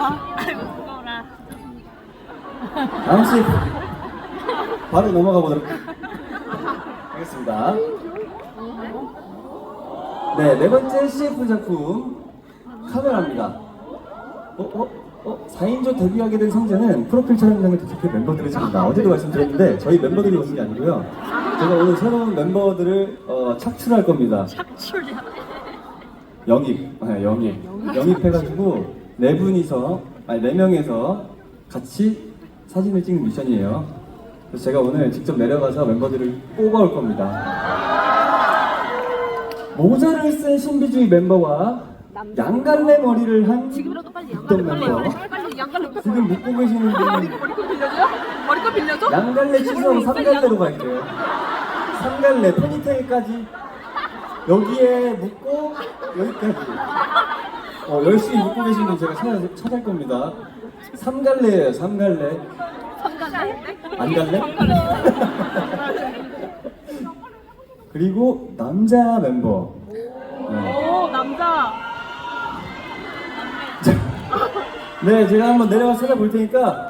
아이고 무거워라. 다음 씨 바로 넘어가 보도록 하겠습니다. 네, 네 번째 CF 작품 카메라입니다. 어, 어, 어, 4인조 데뷔하게 된 성재는 프로필 촬영장에 도착해 멤버들을 찾는다. 어제도 말씀드렸는데 저희 멤버들이 오는 게 아니고요. 제가 오늘 새로운 멤버들을 어, 착출할 겁니다. 착출이야. 영입, 아, 영입, 영입해가지고 네 분이서, 아니 네 명에서 같이 사진을 찍는 미션이에요. 그래서 제가 오늘 직접 내려가서 멤버들을 뽑아올 겁니다. 모자를 쓴 신비주의 멤버와 양갈래 머리를 한 지금이라도 빨리 양갈래 멤버. 빨리 빨리 양갈래 지금 묻고 계시는 분은 머리끈 빌려줘? 머리끈 빌려줘? 양갈래 취소하고 삼갈래로 갈게요. 삼갈래 포니테일까지 여기에 묶고 여기까지. 어, 열심히 묶고 계신 분 제가 찾아, 찾을 겁니다. 삼갈래예요, 삼갈래. 삼갈래? 안 갈래? 그리고 남자 멤버. 네. 오 남자. 네, 제가 한번 내려가서 찾아볼 테니까